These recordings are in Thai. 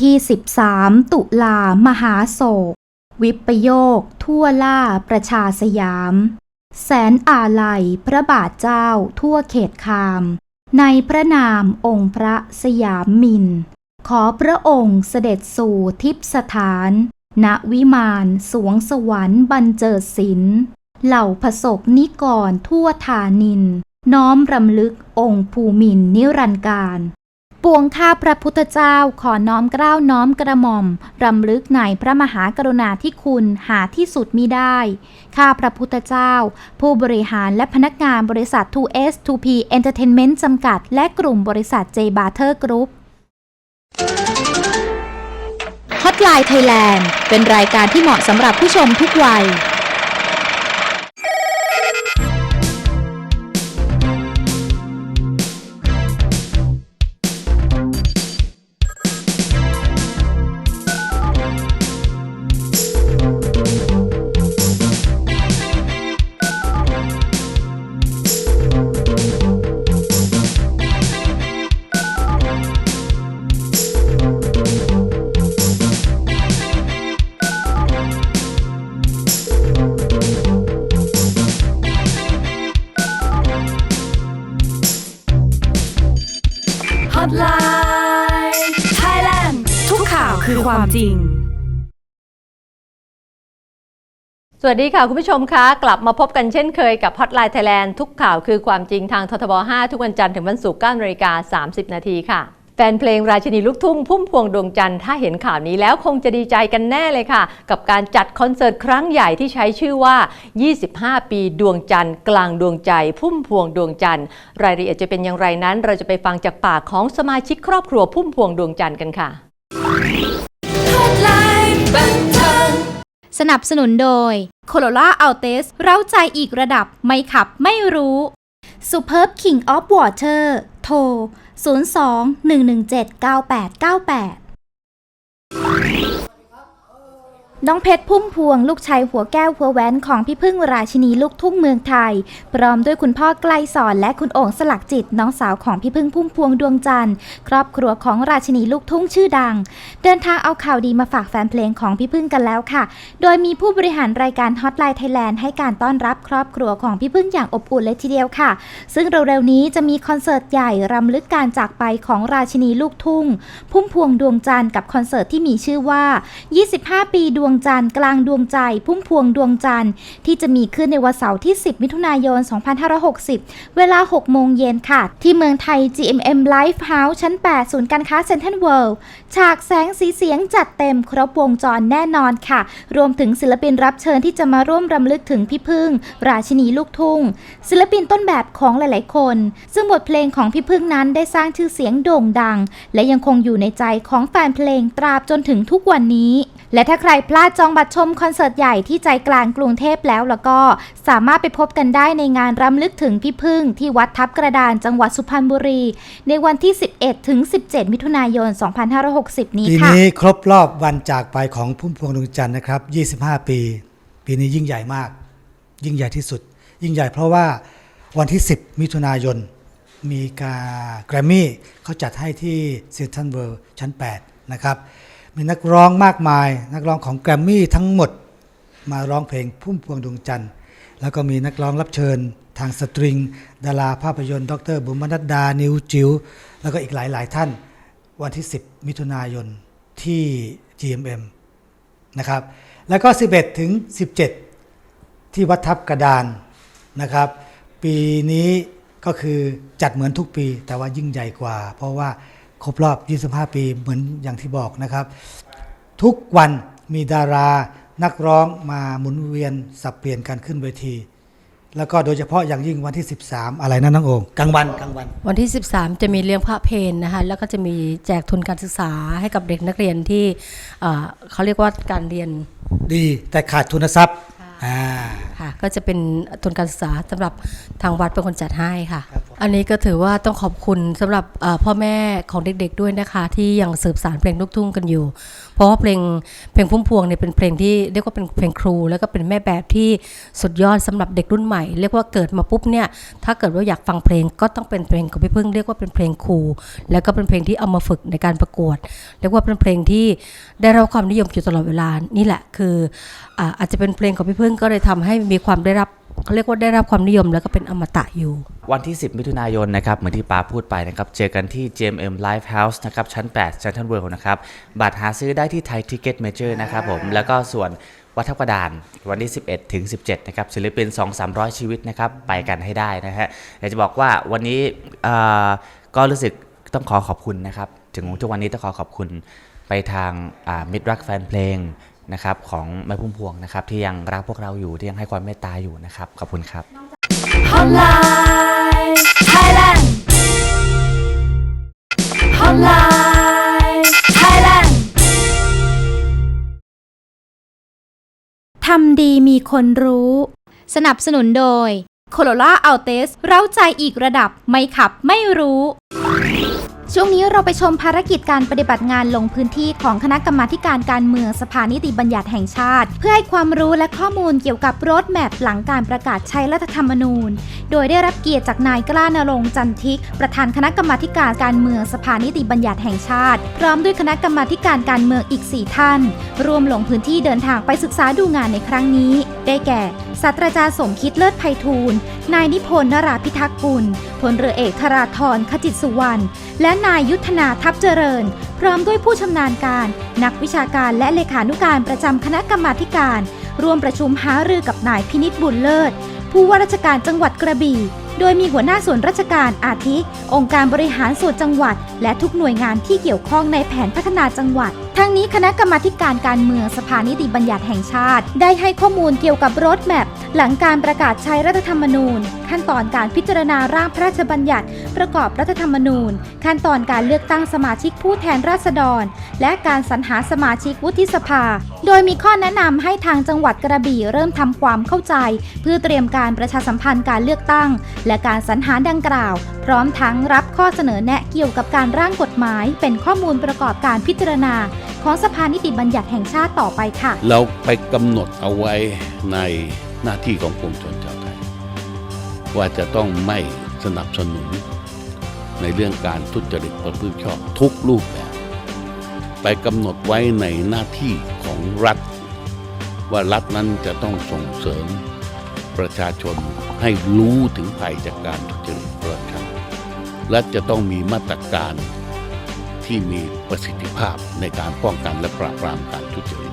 ที่ 13 ตุลามหาโศก วิปโยค ทั่วล่าประชาสยาม แสนอาลัยพระบาทเจ้าทั่วเขตคาม ในพระนามองค์พระสยามมิน ขอพระองค์เสด็จสู่ทิพสถาน ณวิมานสวงสวรรค์บันเจิดศิลเหล่าผสกนิกรทั่วธานิน น้อมรำลึกองค์ภูมินนิรันดร์การ วงข้าพระพุทธเจ้าขอน้อมเกล้าน้อมกระหม่อม รำลึกในพระมหากรุณาธิคุณหาที่สุดมิได้ ข้าพระพุทธเจ้า ผู้บริหารและพนักงานบริษัท 2S 2P Entertainment จำกัด และกลุ่มบริษัท J Barter Group Hotline Thailand เป็นรายการที่เหมาะสำหรับผู้ชมทุกวัย สวัสดีค่ะ คุณผู้ชมคะ กลับมาพบกันเช่นเคยกับ Hotline Thailand ทุกข่าวคือความจริงทางททบ 5 ทุกวันจันทร์ถึงวันศุกร์9นาฬิกา30 นาทีค่ะ แฟนเพลงราชินีลูกทุ่งพุ่มพวงดวงจันทร์ถ้าเห็นข่าวนี้แล้วคงจะดีใจกันแน่เลยค่ะ กับการจัดคอนเสิร์ตครั้งใหญ่ที่ใช้ชื่อว่า 25 ปีดวงจันทร์กลางดวงใจ พุ่มพวงดวงจันทร์รายละเอียดจะเป็นอย่างไรนั้น เราจะไปฟังจากปากของสมาชิกครอบครัวพุ่มพวงดวงจันทร์กันค่ะ สนับสนุนโดย Corolla Altis เร้าใจอีกระดับไม่ขับไม่รู้ Superb King of Water โทร 02 117 9898 น้องเพชรพุ่มพวงลูกชายหัวแก้วหัวแหวนของพี่พึ่งราชินีลูกทุ่งเมืองไทย พร้อมด้วยคุณพ่อไกลสอนและคุณโอ่งสลักจิตน้องสาวของพี่พึ่งพุ่มพวงดวงจันทร์ครอบครัวของราชินีลูกทุ่งชื่อดัง เดินทางเอาข่าวดีมาฝากแฟนเพลงของพี่พึ่งกันแล้วค่ะ โดยมีผู้บริหารรายการ Hotline Thailand ให้การต้อนรับครอบครัวของพี่พึ่งอย่างอบอุ่นเลยทีเดียวค่ะ ซึ่งเร็วๆนี้จะมีคอนเสิร์ตใหญ่รำลึกการจากไปของราชินีลูกทุ่ง พุ่มพวงดวงจันทร์กับคอนเสิร์ตที่มีชื่อว่า 25 ปีดวงจันทร์กลางดวงใจ พุ่มพวงดวงจันทร์ที่จะมีขึ้นในวันเสาร์ที่ 10 มิถุนายน 2560 เวลา 6 โมงเย็นค่ะ ที่เมืองไทย GMM Live House ชั้น 8 ศูนย์การค้าเซ็นทรัลเวิลด์ฉากแสงสีเสียงจัดเต็มครบวงจรแน่นอนค่ะ รวมถึงศิลปินรับเชิญที่จะมาร่วมรำลึกถึงพี่พึ่ง ราชินีลูกทุ่ง ศิลปินต้นแบบของหลาย ๆ คน ซึ่งบทเพลงของพี่พึ่งนั้นได้สร้างชื่อเสียงโด่งดัง และยังคงอยู่ในใจของแฟนเพลงตราบจนถึงทุกวันนี้ และถ้าใครพลาดจองบัตรชมคอนเสิร์ตใหญ่ที่ใจกลางกรุงเทพแล้วแล้วก็สามารถไปพบกันได้ในงานรำลึกถึงพี่พึ่งที่วัดทับกระดานจังหวัดสุพรรณบุรี ในวันที่ 11 ถึง 17 มิถุนายน 2560 นี้ค่ะปีนี้ครบรอบวันจากไปของพุ่มพวงดวงจันทร์นะครับ 25 ปี ปีนี้ยิ่งใหญ่มาก ยิ่งใหญ่ที่สุด ยิ่งใหญ่เพราะว่าวันที่ 10 มิถุนายนมีการแกรมมี่เขาจัดให้ที่เซนทันเวิลด์ชั้น 8 นะครับ มีนักร้องมากมาย นักร้องของแกรมมี่ทั้งหมด มาร้องเพลงพุ่มพวงดวงจันทร์ แล้วก็มีนักร้องรับเชิญ ทางสตริง ดาราภาพยนตร์ดรบุ๋มนัดดา นิวจิว๋วแล้วก็อีกหลายๆท่าน วันที่ 10 มิถุนายนที่ GMM นะครับ แล้วก็ 11 ถึง 17 ที่วัดทับกระดานนะครับ ปีนี้ก็คือจัดเหมือนทุกปี แต่ว่ายิ่งใหญ่กว่า เพราะว่า ครบรอบ 25 ปีเหมือนอย่างที่บอกนะครับ ทุกวันมีดารานักร้องมาหมุนเวียนสับเปลี่ยนกันขึ้นเวที แล้วก็โดยเฉพาะอย่างยิ่งวันที่ 13 อะไรนะน้องโองกลางวันกลางวัน วันที่ 13 จะมีเลี้ยงพระเพนนะคะแล้วก็จะมีแจกทุนการศึกษาให้กับเด็กนักเรียนที่เอ่อเขาเรียกว่าการเรียน ดีแต่ขาดทุนทรัพย์อ่า ค่ะก็จะเป็นทุนการศึกษาสำหรับทางวัดเป็นคนจัดให้ค่ะครับผมอันนี้ก็ถือว่าต้องขอบคุณสำหรับเอ่อพ่อแม่ของเด็กๆด้วยนะคะ ที่ยังสืบสานเพลงลูกทุ่งกันอยู่ เพราะว่าเพลงเพลงพุ่มพวงเนี่ยเป็นเพลงที่เรียกว่าเป็นเพลงครู แล้วก็เป็นแม่แบบที่สุดยอดสำหรับเด็กรุ่นใหม่เรียกว่าเกิดมาปุ๊บเนี่ยถ้าเกิดว่าอยากฟังเพลงก็ต้องเป็นเพลงของพี่พึ่งเรียกว่าเป็นเพลงครู แล้วก็เป็นเพลงที่เอามาฝึกในการประกวด เรียกว่าเป็นเพลงที่ได้รับความนิยมอยู่ตลอดเวลานี่แหละคืออ่าอาจจะเป็นเพลงของพี่พึ่งก็เลยทำให้มีความได้รับเขาเรียกว่าได้รับความนิยมแล้วก็เป็นอมตะอยู่ วันที่ 10 มิถุนายนนะครับ เหมือนที่ป้าพูดไปนะครับ เจอกันที่ JMM Live House นะครับ ชั้น8 Central World นะครับ บัตรหาซื้อได้ที่ไทย Ticket Major นะครับผม แล้วก็ส่วนวัดทับกระดานวันที่ 11 ถึง 17 นะครับศิลปิน 2-300 ชีวิตนะครับ ไปกันให้ได้นะฮะอยากจะบอกว่าวันนี้เอ่อก็รู้สึกต้องขอขอบคุณนะครับ ถึงทุกวันนี้ต้องขอขอบคุณไปทางมิตรรักแฟนเพลง นะครับของแม่พุ่มพวงนะครับที่ยังรักพวกเราอยู่ที่ยังให้ความเมตตาอยู่นะครับขอบคุณครับ Hotline Thailand Hotline Thailand ทำดีมีคนรู้ สนับสนุนโดย Corolla Altis เร้าใจอีกระดับไม่ขับไม่รู้ ช่วงนี้เราไปชมภารกิจการปฏิบัติงานลงพื้นที่ของคณะกรรมาการการเมืองสภานิติบัญญัติแห่งชาติ เพื่อให้ความรู้และข้อมูลเกี่ยวกับรถแมพหลังการประกาศใช้รัฐธรรมนูญ โดยได้รับเกียรติจากนายกล้านรงค์จันทิก ประธานคณะกรรมาการการเมืองสภานิติบัญญัติแห่งชาติ พร้อมด้วยคณะกรรมาการการเมืองอีก 4 ท่านรวมลงพื้นที่เดินทางไปศึกษาดูงานในครั้งนี้ ได้แก่ศาสตราจารย์สมคิดเลิศไพฑูรย์นายนิพนธ์นราพิทักษ์กุลพลเรือเอกธราธรขจิตสุวรรณและนายยุทธนาทัพเจริญ พร้อมด้วยผู้ชำนาญการ นักวิชาการและเลขานุการประจำคณะกรรมาการ ร่วมประชุมหารือกับนายพินิษบุญเลิศ ผู้ว่าราชการจังหวัดกระบี่ โดยมีหัวหน้าส่วนราชการอาทิ องค์การบริหารส่วนจังหวัด และทุกหน่วยงานที่เกี่ยวข้องในแผนพัฒนาจังหวัด ทั้งนี้คณะกรรมาการการเมืองสภานิติบัญญัติแห่งชาติ ได้ให้ข้อมูลเกี่ยวกับรถแมพหลังการประกาศใช้รัฐธรรมนูญ ขั้นตอนการพิจารณาร่างพระราชบัญญัติ ประกอบรัฐธรรมนูญ ขั้นตอนการเลือกตั้งสมาชิกผู้แทนราษฎร และการสรรหาสมาชิกวุฒิสภา โดยมีข้อแนะนำให้ทางจังหวัดกระบี่เริ่มทำความเข้าใจ เพื่อเตรียมการประชาสัมพันธ์การเลือกตั้ง และการสรรหาดังกล่าว พร้อมทั้งรับข้อเสนอแนะเกี่ยวกับการร่างกฎหมาย เป็นข้อมูลประกอบการพิจารณา ของสภานิติบัญญัติแห่งชาติต่อไปค่ะ เราไปกำหนดเอาไว้ในหน้าที่ของปวงชนชาวไทย ว่าจะต้องไม่สนับสนุน ในเรื่องการทุจริตประพฤติชอบทุกรูปแบบ ไปกำหนดไว้ในหน้าที่ของรัฐ ว่ารัฐนั้นจะต้องส่งเสริมประชาชนให้รู้ถึงภัยจากการทุจริตประชาและจะต้องมีมาตรการ ที่มีประสิทธิภาพในการป้องกันและปราบปรามการทุจริต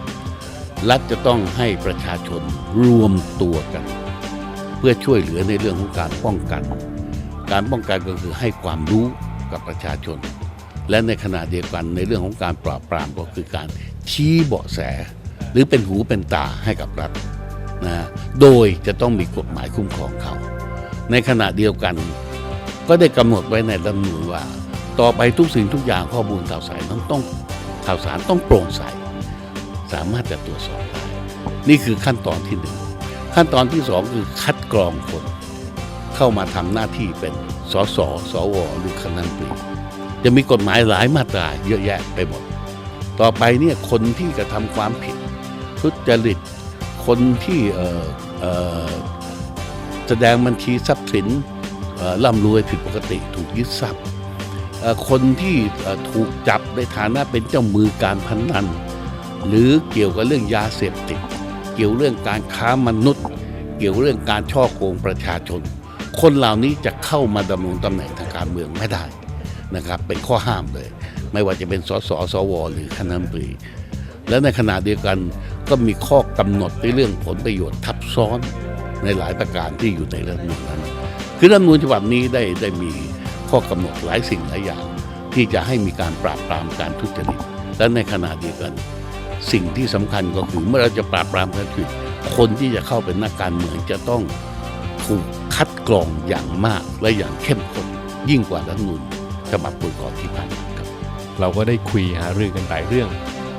รัฐจะต้องให้ประชาชนรวมตัวกัน เพื่อช่วยเหลือในเรื่องของการป้องกัน การป้องกันก็คือให้ความรู้กับประชาชน และในขณะเดียวกันในเรื่องของการปราบปรามก็คือการชี้เบาะแส หรือเป็นหูเป็นตาให้กับรัฐนะโดยจะต้องมีกฎหมายคุ้มครองเขา ในขณะเดียวกันก็ได้กำหนดไว้ในรัฐมนูญว่า ต่อไปทุกสิ่งทุกอย่างข้อมูลข่าวสารต้องต้องข่าวสารต้องโปร่งใส สามารถจะตรวจสอบได้ นี่คือขั้นตอนที่หนึ่งขั้นตอนที่สองคือคัดกรองคน เข้ามาทำหน้าที่เป็นสสสวหรือคณะรัฐมนตรีจะมีกฎหมายหลายมาตราเยอะแยะไปหมด ต่อไปเนี่ยคนที่กระทำความผิด ทุจริต คนที่แสดงบัญชีทรัพย์สินเอ่อร่ำรวยผิดปกติถูกยึดทรัพย์ คนที่ถูกจับในฐานะเป็นเจ้ามือการพนนัน หรือเกี่ยวกับเรื่องยาเสพติด เกี่ยวเรื่องการค้ามนุษย์ เกี่ยวเรื่องการช่อโกงประชาชน คนเหล่านี้จะเข้ามาดำรงตำแหน่งทางการเมืองไม่ได้นะครับ เป็นข้อห้ามเลย ไม่ว่าจะเป็นสสสว หรือคณะรัฐมนตรี และในขณะเดียวกันก็มีข้อกำหนดในเรื่องผลประโยชน์ทับซ้อนในหลายประการที่อยู่ในรัฐธรรมนูญนั้น คือรัฐมนูญฉบับนี้ได้ได้มี ข้อกำหนดหลายสิ่งหลายอย่าง ที่จะให้มีการปราบปรามการทุจริตและในขณะเดียวกัน สิ่งที่สำคัญก็คือเมื่อเราจะปราบปรามการทุจริตคนที่จะเข้าเป็นนักการเมืองจะต้องถูกคัดกรองอย่างมากและอย่างเข้มข้นยิ่งกว่ารัฐมนูญฉบับปุยก่อนที่ผ่านมาครับ เราก็ได้คุยหารือกันหลายเรื่อง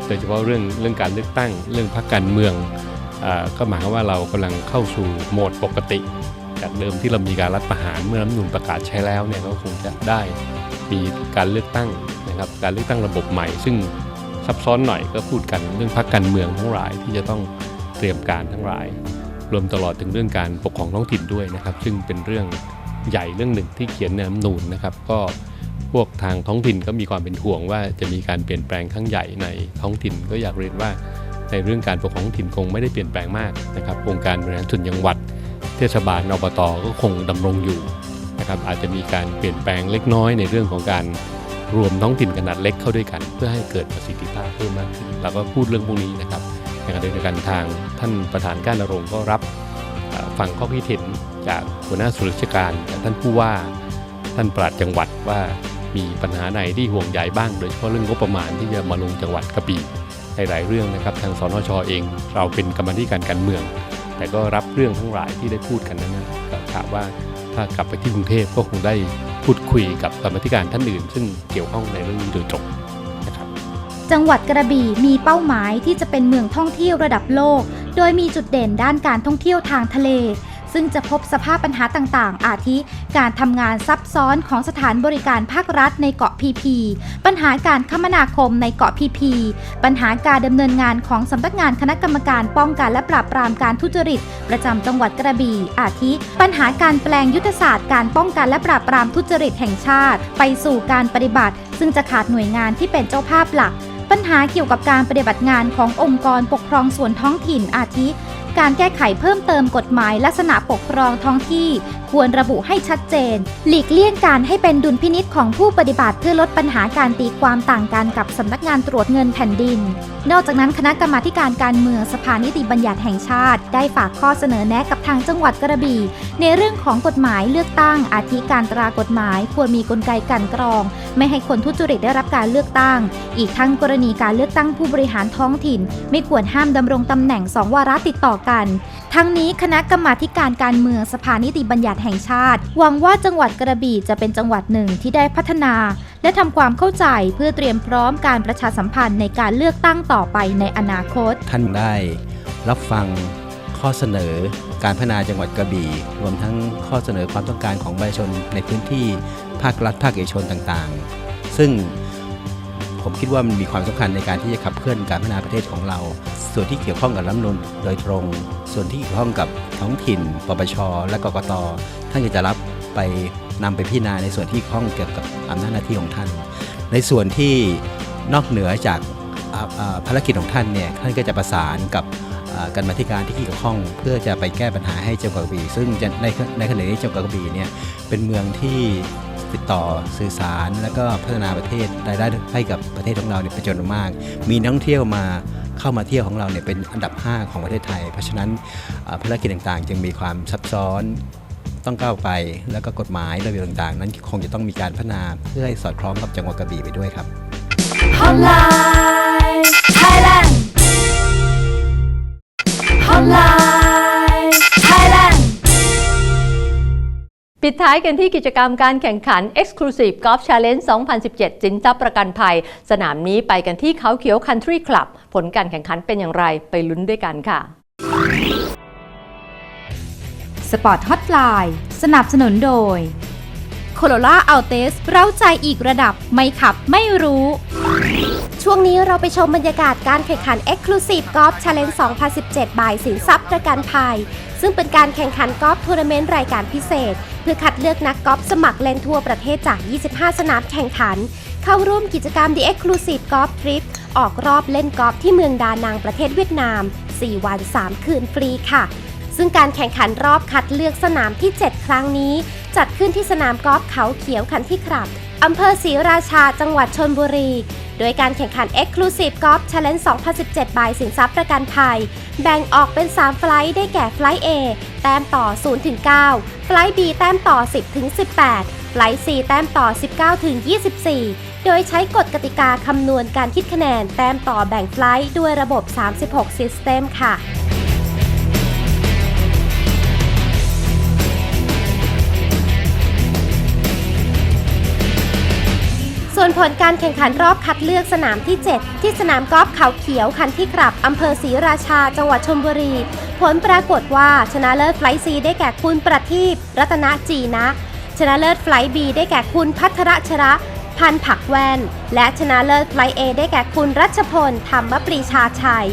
โดยเฉพาะเรื่องเรื่องการเลือกตั้ง เรื่องพรรคการเมืองอ่าก็หมายความว่าเรากำลังเข้าสู่โหมดปกติ จากเดิมที่เรามีการรัฐประหารเมื่อรัฐมนูญประกาศใช้แล้วเนี่ยก็คงจะได้มีการเลือกตั้งนะครับการเลือกตั้งระบบใหม่ ซึ่งซับซ้อนหน่อยก็พูดกันเรื่องพรรคการเมืองทั้งหลายที่จะต้องเตรียมการทั้งหลาย รวมตลอดถึงเรื่องการปกครองท้องถิ่นด้วยนะครับ ซึ่งเป็นเรื่องใหญ่เรื่องหนึ่งที่เขียนในรัฐมนูญนะครับ ก็พวกทางท้องถิ่นก็มีความเป็นห่วงว่าจะมีการเปลี่ยนแปลงครั้งใหญ่ในท้องถิ่นก็อยากเรียนว่าในเรื่องการปกครองท้องถิ่นคงไม่ได้เปลี่ยนแปลงมากนะครับองค์การบริหารส่วนจังหวัด เทศบาลอบตก็คงดำรงอยู่นะครับอาจจะมีการเปลี่ยนแปลงเล็กน้อยในเรื่องของการรวมท้องถิ่นขนาดเล็กเข้าด้วยกัน เพื่อให้เกิดประสิทธิภาพเพิ่มมากขึ้นเราก็พูดเรื่องพวกนี้นะครับในขณะเดียวกันทางท่านประธานก้านรงค์ก็รับเอ่อฟังข้อคิดเห็นจากหัวหน้าส่วนราชการจากท่านผู้ว่าท่านปลัดจังหวัดว่ามีปัญหาไหนที่ห่วงใยบ้าง โดยเฉพาะเรื่องงบประมาณที่จะมาลงจังหวัดกระบี่หลายเรื่องนะครับ ทางสนชเอง เราเป็นกรรมธิการการเมือง แต่ก็รับเรื่องทั้งหลายที่ได้พูดกันนั้นนะก็กะว่าถ้ากลับไปที่กรุงเทพก็คงได้พูดคุยกับกรรมธิการท่านอื่น ซึ่งเกี่ยวข้องในเรื่องนี้โดยตรงนะครับจังหวัดกระบี่มีเป้าหมายที่จะเป็นเมืองท่องเที่ยวระดับโลก โดยมีจุดเด่นด้านการท่องเที่ยวทางทะเล ซึ่งจะพบสภาพปัญหาต่างๆ อาทิ การทำงานซับซ้อนของสถานบริการภาครัฐในเกาะพีพี ปัญหาการคมนาคมในเกาะพีพี ปัญหาการดำเนินงานของสำนักงานคณะกรรมการป้องกันและปราบปรามการทุจริต ประจำจังหวัดกระบี่ อาทิ ปัญหาการแปลงยุทธศาสตร์การป้องกันและปราบปรามทุจริตแห่งชาติ ไปสู่การปฏิบัติ ซึ่งจะขาดหน่วยงานที่เป็นเจ้าภาพหลักปัญหาเกี่ยวกับการปฏิบัติงานขององค์กรปกครองส่วนท้องถิ่นอาทิ การแก้ไขเพิ่มเติมกฎหมายลักษณะปกครองท้องที่ควรระบุให้ชัดเจน หลีกเลี่ยงการให้เป็นดุลพินิษของผู้ปฏิบัติเพื่อลดปัญหาการตีความต่างกันกับสำนักงานตรวจเงินแผ่นดิน นอกจากนั้นคณะกรรมาการการเมืองสภานิติบัญญัติแห่งชาติ ได้ฝากข้อเสนอแนะกับทางจังหวัดกระบี่ ในเรื่องของกฎหมายเลือกตั้ง อาทิการตรากฎหมาย ควรมีกลไกกันกรอง ไม่ให้คนทุจริตได้รับการเลือกตั้ง อีกทั้งกรณีการเลือกตั้งผู้บริหารท้องถิ่น ไม่ควรห้ามดำรงตำแหน่งสองวาระติดต่อกัน ทั้งนี้คณะกรรมาการการเมืองสภานิติบัญญัติแห่งชาติ หวังว่าจังหวัดกระบี่จะเป็นจังหวัดหนึ่งที่ได้พัฒนา และทำความเข้าใจเพื่อเตรียมพร้อมการประชาสัมพันธ์ในการเลือกตั้งต่อไปในอนาคต ท่านได้รับฟังข้อเสนอการพัฒนาจังหวัดกระบี่ รวมทั้งข้อเสนอความต้องการของประชาชนในพื้นที่ภาครัฐภาคเอกชนต่างๆ ซึ่ง ผมคิดว่ามันมีความสำคัญในการที่จะขับเคลื่อนการพัฒนาประเทศของเรา ส่วนที่เกี่ยวข้องกับรัฐธรรมนูลโดยตรง ส่วนที่เกี่ยวข้องกับท้องถิ่น ปปช และกกต ท่านก็จะรับไปนำไปพิจารณาในส่วนที่เกี่ยวข้องเกี่ยวกับอำนาจหน้าที่ของท่าน ในส่วนที่นอกเหนือจากภารกิจของท่านเนี่ยท่านก็จะประสานกับการมาธิการที่เกี่ยวข้อง เพื่อจะไปแก้ปัญหาให้เจังหวัดกระบี่ซึ่งในในขณะนี้จังหวัดกระบี่เนี่ยเป็นเมืองที่ ติดต่อสื่อสาร และก็พัฒนาประเทศรายได้ให้กับประเทศของเราเนี่ยเป็นจำนวนมาก มีนักท่องเที่ยวมาเข้ามาเที่ยวของเราเนี่ยเป็นอันดับ 5 ของประเทศไทย เพราะฉะนั้นภารกิจต่างๆ จึงมีความซับซ้อนต้องก้าวไป แล้วก็กฎหมายระเบียบต่างๆ นั้นคงจะต้องมีการพัฒนาเพื่อให้สอดคล้องกับจังหวัดกระบี่ไปด้วยครับ Hotline Thailand Hotline ปิดท้ายกันที่กิจกรรมการแข่งขัน Exclusive Golf Challenge 2017 สินทรัพย์ประกันภัย สนามนี้ไปกันที่เขาเขียว Country Club ผลการแข่งขันเป็นอย่างไรไปลุ้นด้วยกันค่ะสปอร์ตฮอตไลน์สนับสนุนโดย โคโรล่าอัลเตสเร้าใจอีกระดับไม่ขับไม่รู้ ช่วงนี้เราไปชมบรรยากาศการแข่งขัน Exclusive Golf Challenge 2017บายสินทรัพย์ประกันภัย ซึ่งเป็นการแข่งขันกอล์ฟทัวร์นาเมนต์รายการพิเศษ เพื่อคัดเลือกนักกอล์ฟสมัครเล่นทั่วประเทศจาก 25 สนามแข่งขัน เข้าร่วมกิจกรรม The Exclusive Golf Trip ออกรอบเล่นกอล์ฟที่เมืองดานังประเทศเวียดนาม 4 วัน 3 คืนฟรีค่ะซึ่งการแข่งขันรอบคัดเลือกสนามที่ 7 ครั้งนี้ จัดขึ้นที่สนามกอล์ฟเขาเขียวคันที่ครับอำเภอศรีราชาจังหวัดชนบุรี โดยการแข่งขัน Exclusive Golf Challenge 2017 บายสินทรัพย์ประกันภัย แบ่งออกเป็น 3 ไฟลท์ได้แก่ไฟลท์ A แต้มต่อ0ถึง9ไฟลท์ B แต้มต่อ 10ถึง18 ไฟลท์ C แต้มต่อ 19ถึง24 โดยใช้กฎกติกาคำนวณการคิดคะแนน แต้มต่อแบ่งไฟลท์ด้วยระบบ 36 System ค่ะ วนผลการแข่งขันรอบคัดเลือกสนามที่ 7 ที่สนามกอล์ฟเขาเขียวคันที่กลับอำเภอศรีราชา จังหวัดชลบุรี ผลปรากฏว่าชนะเลิศไฟซีได้แก่คุณประทีปรัตนจีนะ ชนะเลิศไฟบีได้แก่คุณพัทรชระ พันผักแว่นและชนะเลิศไฟเอได้แก่คุณรัชพลธรรมปรีชาชัย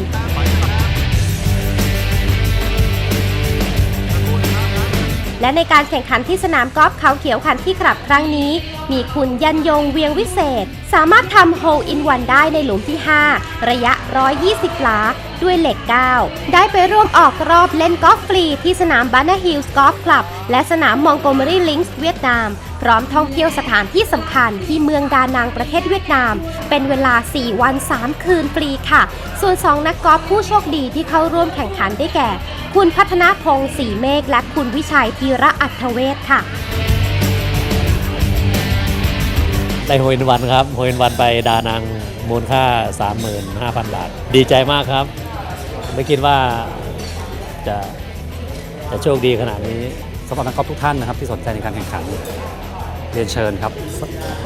และในการแข่งขันที่สนามกอล์ฟเขาเขียวคันที่ขับครั้งนี้ มีคุณยันยงเวียงวิเศษ สามารถทำโฮลอินวันได้ในหลุมที่ 5 ระยะ 120 หลา ด้วยเหล็ก 9 ได้ไปร่วมออกรอบเล่นกอล์ฟฟรีที่สนามบานาฮิลส์กอล์ฟคลับ และสนามมองโกเมอรี่ลิงส์เวียดนาม พร้อมท่องเที่ยวสถานที่สำคัญที่เมืองดานังประเทศเวียดนาม เป็นเวลา 4 วัน 3 คืนฟรีค่ะ ส่วน 2 นักกอล์ฟผู้โชคดีที่เข้าร่วมแข่งขันได้แก่ คุณพัฒนาพงศ์สีเมฆและคุณวิชัยธีระอัธเวศค่ะได้โฮอินวันครับโฮอินวันไปดานัง มูลค่า 35,000 บาท ดีใจมากครับ ไม่คิดว่าจะจะโชคดีขนาดนี้สำหรับนักกอล์ฟทุกท่านนะครับที่สนใจในการแข่งขันเรียนเชิญครับ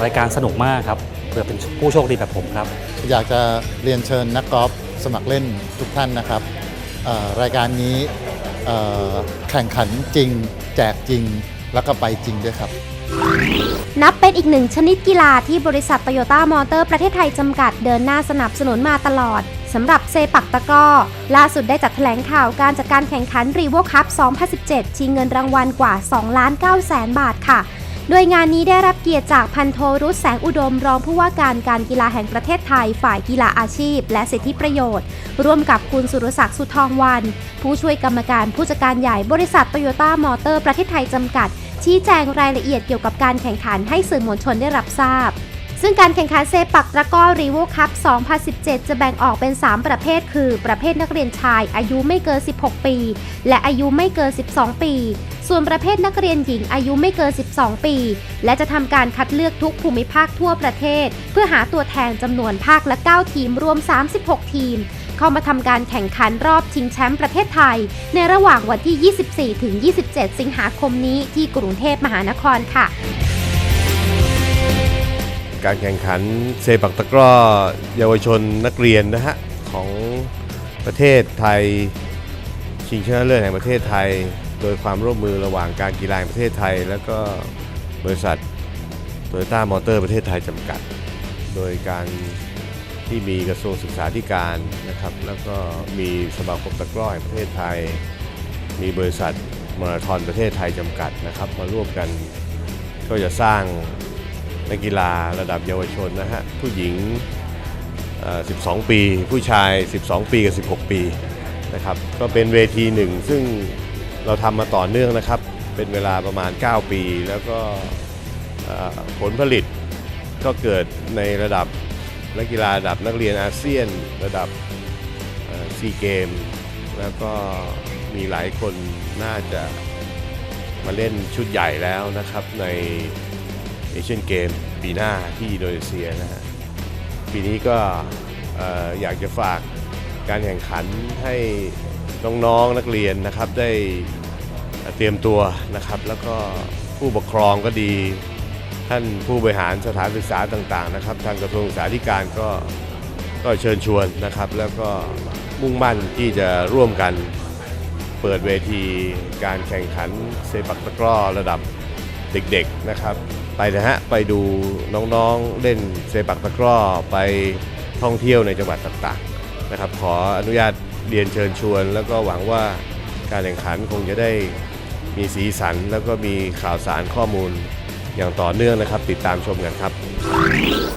รายการสนุกมากครับเพื่อเป็นผู้โชคดีแบบผมครับ อยากจะเรียนเชิญนักกอล์ฟสมัครเล่นทุกท่านนะครับเอ่อรายการนี้เอ่อแข่งขันจริง แจกจริงแล้วก็ไปจริงด้วยครับ นับเป็นอีกหนึ่งชนิดกีฬาที่บริษัทโตโยต้ามอเตอร์ประเทศไทยจำกัดเดินหน้าสนับสนุนมาตลอดสำหรับเซปักตะก้อ ล่าสุดได้จัดแถลงข่าวการจัดการแข่งขันรีโวคัพ 2017 ชิงเงินรางวัลกว่า 2 ล้าน9แสนบาทค่ะ โดยงานนี้ได้รับเกียรติจากพันโทรุษแสงอุดมรองผู้ว่าการการกีฬาแห่งประเทศไทย ฝ่ายกีฬาอาชีพ และสิทธิประโยชน์ ร่วมกับคุณสุรศักดิ์สุทองวัน ผู้ช่วยกรรมการผู้จัดการใหญ่บริษัทโตโยต้ามอเตอร์ประเทศไทยจำกัด ชี้แจงรายละเอียดเกี่ยวกับการแข่งขันให้สื่อมวลชนได้รับทราบ ซึ่งการแข่งขันเซปักตะก้อรีโวคัพ 2017 จะแบ่งออกเป็น 3 ประเภท คือ ประเภทนักเรียนชาย อายุไม่เกิน 16 ปี และอายุไม่เกิน 12 ปี ส่วนประเภทนักเรียนหญิงอายุไม่เกิน 12 ปี และจะทำการคัดเลือกทุกภูมิภาคทั่วประเทศ เพื่อหาตัวแทนจำนวนภาคละ 9 ทีมรวม 36 ทีม เข้ามาทำการแข่งขันรอบชิงแชมป์ประเทศไทย ในระหว่างวันที่ 24 ถึง 27 สิงหาคมนี้ที่กรุงเทพมหานครค่ะ การแข่งขันเซปักตะกร้อเยาวชนนักเรียนนะฮะ ของประเทศไทย ชิงชนะเลิศแห่งประเทศไทย โดยความร่วมมือระหว่างการกีฬาแห่งประเทศไทย แล้วก็บริษัทโตโยต้ามอเตอร์ประเทศไทยจำกัด โดยการ ที่มีกระทรวงศึกษาธิการนะครับ แล้วก็มีสมาคมตะกร้อแห่งประเทศไทย มีบริษัทมาราธอนประเทศไทยจำกัดนะครับ มาร่วมกันก็จะสร้างนักกีฬาระดับเยาวชนนะฮะผู้หญิง 12 ปี ผู้ชาย 12 ปีกับ 16 ปีนะครับก็เป็นเวทีหนึ่งซึ่งเราทำมาต่อเนื่องนะครับ เป็นเวลาประมาณ 9 ปี แล้วก็ผลผลิตก็เกิดในระดับ นักกีฬาระดับนักเรียนอาเซียนระดับซีเกม แล้วก็มีหลายคนน่าจะมาเล่นชุดใหญ่แล้วนะครับในเอเชียนเกมปีหน้าที่อินโดนีเซียนะฮะปีนี้ก็เอ่ออยากจะฝากการแข่งขันให้น้องๆนักเรียนนะครับได้เตรียมตัวนะครับ แล้วก็ผู้ปกครองก็ดี ท่านผู้บริหารสถานศึกษาต่างๆนะครับ ทางกระทรวงศึกษาธิการก็ก็เชิญชวนนะครับ แล้วก็มุ่งมั่นที่จะร่วมกันเปิดเวทีการแข่งขันเซปักตะกร้อระดับเด็กๆนะครับ ไปนะฮะไปดูน้องๆเล่นเซปักตะกร้อไปท่องเที่ยวในจังหวัดต่างๆนะครับ ขออนุญาตเรียนเชิญชวน แล้วก็หวังว่าการแข่งขันคงจะได้มีสีสัน แล้วก็มีข่าวสารข้อมูล อย่างต่อเนื่องนะครับ ติดตามชมกันครับ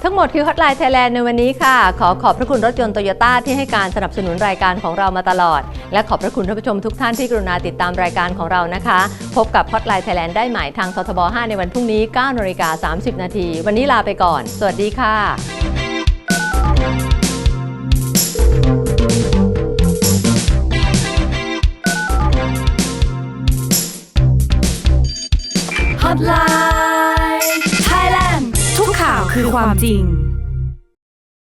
ทั้งหมดคือ Hotline Thailand ในวันนี้ค่ะ ขอขอบพระคุณรถยนต์โตโยต้าที่ให้การสนับสนุนรายการของเรามาตลอด และขอบพระคุณท่านผู้ชมทุกท่านที่กรุณาติดตามรายการของเรานะคะ พบกับ Hotline Thailand ได้ใหม่ทางททบ 5 ในวันพรุ่งนี้9นาฬิกา30 นาที วันนี้ลาไปก่อน สวัสดีค่ะ Hotline Thailand ทุกข่าวคือ ความจริง